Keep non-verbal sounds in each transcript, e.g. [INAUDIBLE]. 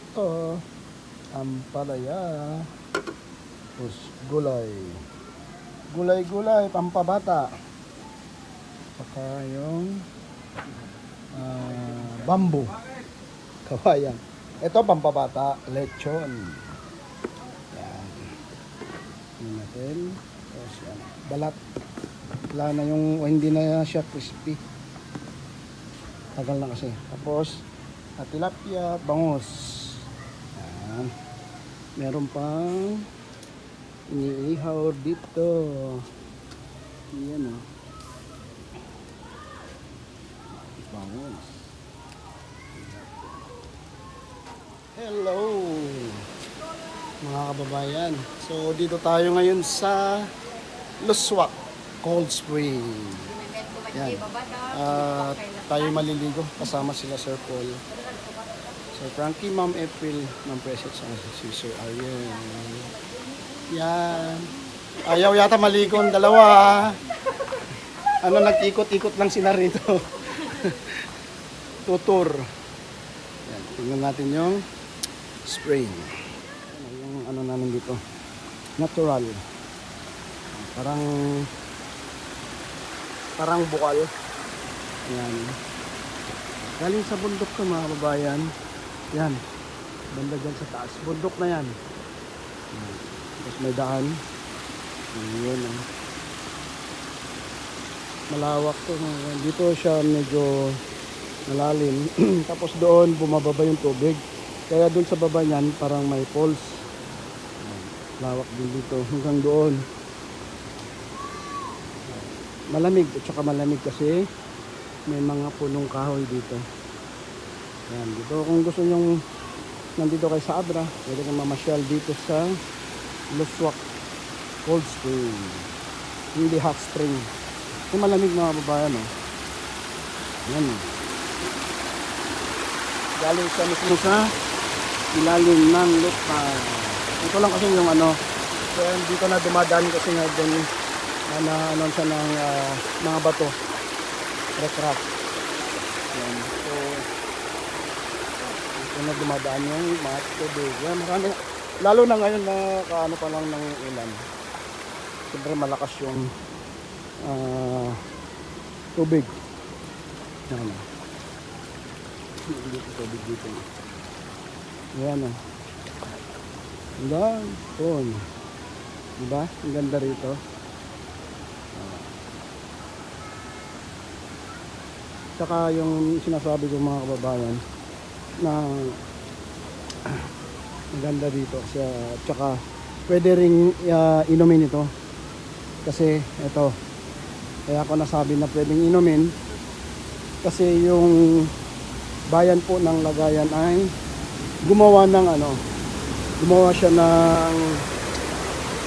Ito, ampalaya. Tapos gulay. Gulay-gulay, pampabata. Saka yung ah, bamboo. Kawayan. Ito pampabata, lechon. Yan. Tingnan natin. Tapos yan. Balat. Wala na yung, hindi na siya crispy. Tagal na kasi. Tapos, at tilapia, bangus. Yan. Meron pang iniihaw dito. Yan o. Bangus. Hello! Mga kababayan. So, dito tayo ngayon sa Luswak Cold Spring. Yan. Ah, tayo maliligo kasama sila Sir Paul. Sir Frankie, Ma'am April, Ma'am Precious, at si Sir Ariel. Yan. Ayaw yata maligo ang dalawa. Ano, nag-ikot-ikot lang sila rito. [LAUGHS] Tutor. Yan, tingnan natin yung spring. Yan, yung ano namin dito. Natural. Parang parang bukal. Yan. Galing sa bundok to mga kababayan. Yan. Banda dyan sa taas. Bundok na yan. Tapos may daan. Yan. ah. Malawak to. Dito siya medyo malalim. [CLEARS THROAT] Tapos doon bumababa yung tubig. Kaya doon sa baba niyan parang may falls. Lawak din dito hanggang doon. Malamig at saka malamig kasi may mga punong kahoy dito. Yan, dito kung gusto nyong nandito kay sa Abra, pwede kang mamasyal dito sa Luswak Cold Spring. Hindi hot spring. Kasi malamig mga babayan, oh. Yan. oh. Galing sa mismo sa ilalim ng lupa. Ito lang kasi yung ano, kaya dito na dumadaan kasi nga doon na ano siya ng ah, mga bato. Recraft. Yan. So, dito na dumadaan yung mga tubig. Marami. Lalo na ngayon na kaano pa lang ng ulan. Siyempre malakas yung ah, tubig. Yan. oh. Dito tubig dito. Yan o. Yan. Yun. Diba? Ang ganda rito. Tsaka yung sinasabi ko mga kababayan na maganda dito siya. Tsaka pwede ring uh, inumin ito. Kasi ito kaya ako nasabi na pwedeng inumin. Kasi yung bayan po ng Lagayan ay gumawa ng ano gumawa siya ng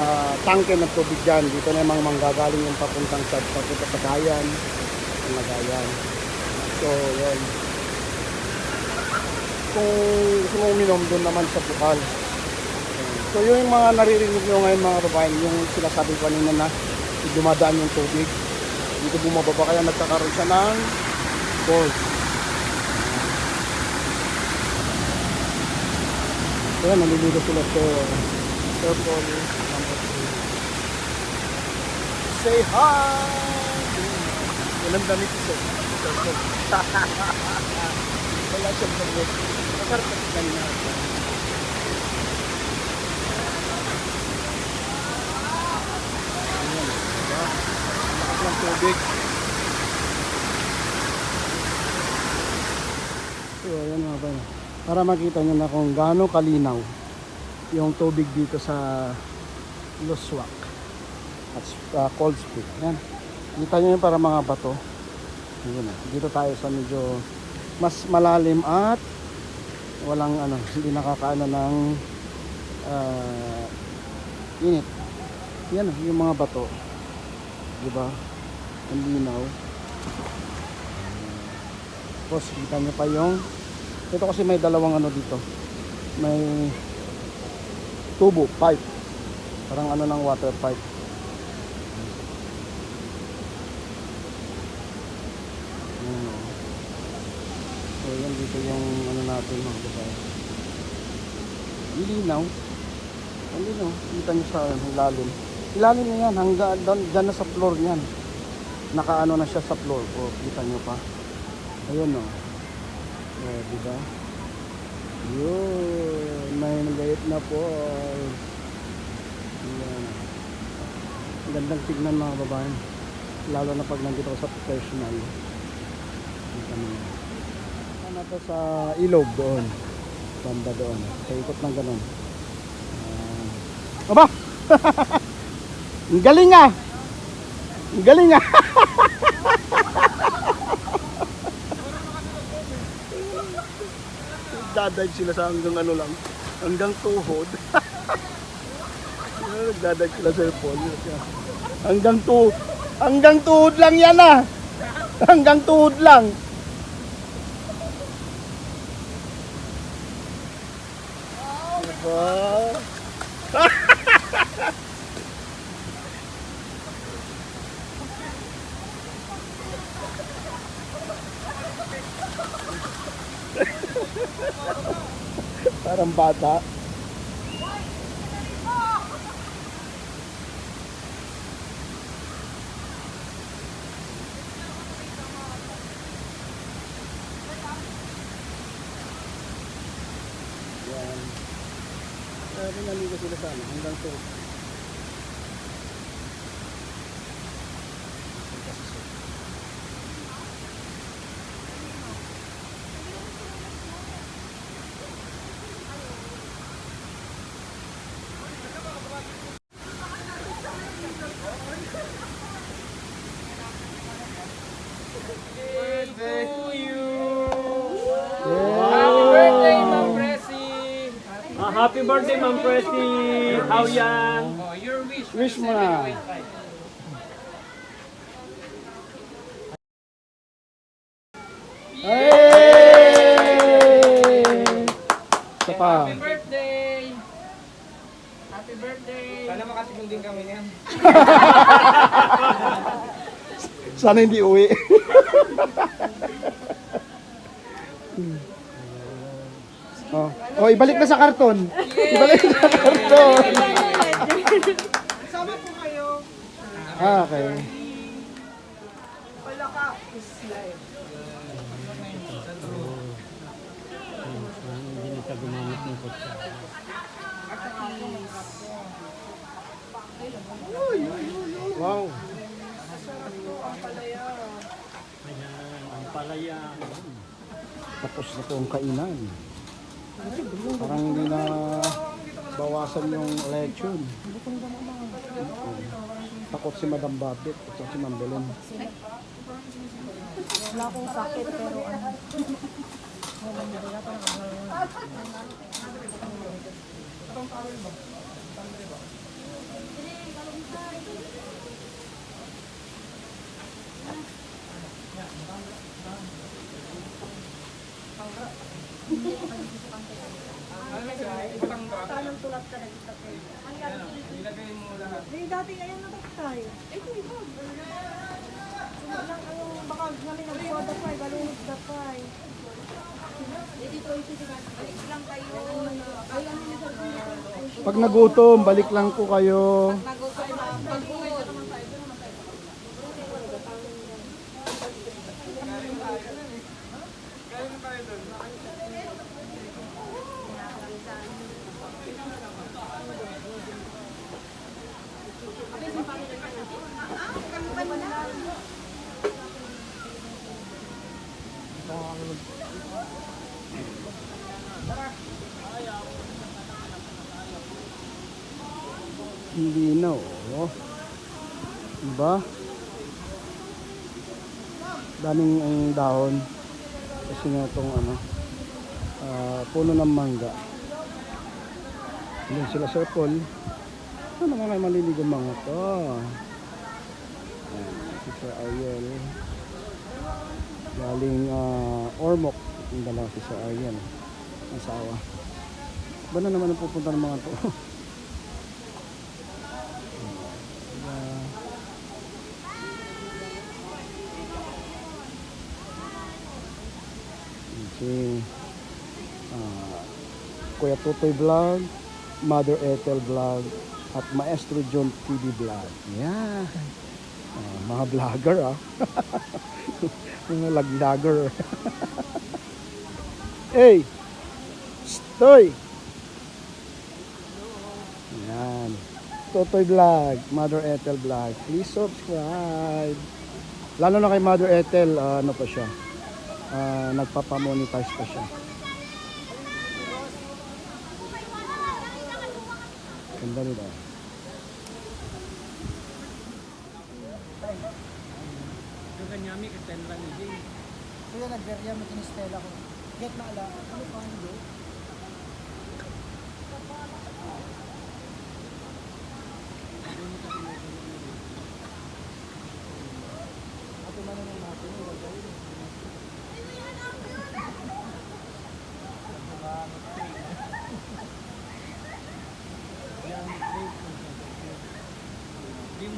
ah, tangke ng tubig dyan. Dito na mga manggagaling yung papuntang sa papunta sa Gayan ang Lagayan. So, yun. Kung gusto mo doon naman sa bukal. So, yun yung mga naririnig nyo ngayon mga kababayan, yung sinasabi kanina na dumadaan yung tubig. Dito bumababa kaya nagkakaroon siya ng falls. Kaya naliligo sila sa purple. Say hi! Walang damit siya. [LAUGHS] Wala siyang damit. Masarap kasi kanina. Ayan, tubig. So, ayan mga ba. Para makita nyo na kung gaano kalinaw yung tubig dito sa Luswak at uh, Cold Spring. Ayan. Kita nyo yun para mga bato. Ah. dito tayo sa medyo mas malalim at walang ano, hindi nakakaano ng ah, init. Yan yung mga bato. Di ba? Ang linaw. Tapos kita nyo pa yung ito kasi may dalawang ano dito. May tubo, pipe. Parang ano ng water pipe. Oh. So yan dito yung ano natin mga babae. Ang linaw. Ang linaw. Kita nyo sa ilalim. Ilalim na yan. Hanggang dyan na sa floor niyan. Nakaano na siya sa floor. O, kita nyo pa. Ayun o. Oh, di ba? Yun. May nagayit na po. Yan. Ang Gandang tignan mga babae. Lalo na pag nandito sa professional. Kita mo. To sa ilog doon. Banda doon. Sa ikot ng ganun. Ah. Aba! [LAUGHS] Ang galing ah! Ang galing ah! [LAUGHS] Dadive sila sa hanggang ano lang. Hanggang tuhod. [LAUGHS] Nagdadive sila sa pool. Hanggang tuhod. Hanggang tuhod lang yan ah! Hanggang tuhod lang. Parang bata. Yan. Sabi naligo sila sa ano, hanggang to. Happy birthday, Ma'am Presi! Ah, happy birthday, Ma'am Presi! How yan? Oh, your wish. Wish mo na. Hey! Isa pa. Happy birthday! Happy birthday! Sana makasigong din kami niyan. [LAUGHS] Sana hindi uwi. Oh. oh, ibalik na sa karton. Ibalik na sa karton. Sama po kayo. Ah, okay. Wala ka is live. Wow. Ang palaya. Tapos na po ang kainan. Parang hindi na bawasan yung lechon. Takot si Madam Babit at si Ma'am Belen. Wala akong sakit pero ano. Tanong tulad ka nag-isapin. Ilagay mo lahat. May dati ayun na tayo. Eh, kung ikaw. Lang ang baka namin nagkuha da pa, balunod da pa. Pag nagutom, balik lang po kayo. Hindi na, oh. Diba? Daming ang dahon. Kasi nga itong ano, ah, puno ng mangga. Doon sila Sir Paul. Ano mga maliligo mga to? Ayan, si Sir Ariel. Galing ah, Ormoc. Yung dalawa si Sir Ariel. Asawa. Ba na naman ang pupunta ng mga to? [LAUGHS] si ah, Kuya Tutoy Vlog, Mother Ethel Vlog, at Maestro John TV Vlog. Yan. Ah, mga vlogger ah. [LAUGHS] mga lag-vlogger. [LAUGHS] hey! Stoy! Yan. Totoy Vlog, Mother Ethel Vlog. Please subscribe. Lalo na kay Mother Ethel, ah, ano pa siya? Ah, nagpapamonetize pa siya. Ganda nila. Kuya, nagberya mo kinistela ko. Get na ala. Ano pa hindi? Ate mananong natin,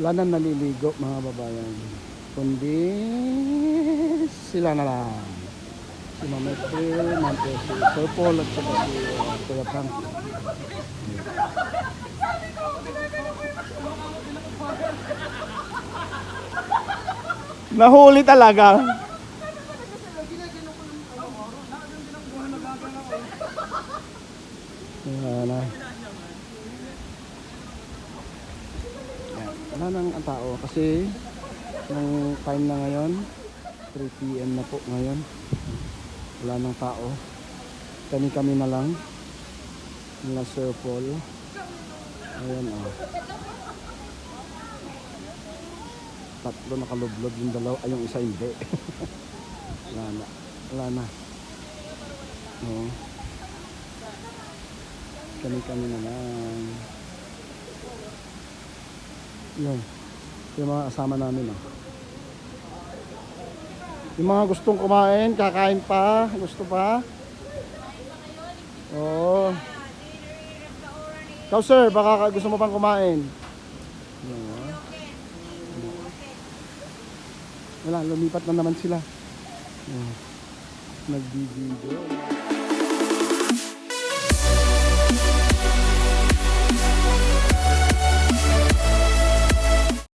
wala nang naliligo mga babayan. Kundi sila na lang. Si Mama April, Ma'am si Sir Paul at saka si uh, Kuya Frank. Nahuli talaga. Wala na. Yan. Wala nang ang tao kasi nung time na ngayon 3 p.m. na po ngayon. Wala nang tao. Kami kami na lang. Nila Sir Paul. Ayan o oh. tatlo nakalublog yung dalaw ay yung isa hindi. [LAUGHS] Wala na. Wala na. No kami kami na lang. Yun. Yung mga kasama namin, oh. Yung mga gustong kumain, kakain pa, gusto pa. Oo. Ikaw sir, baka ka- gusto mo pang kumain. Wala, lumipat na naman sila. Oh. Nag-video.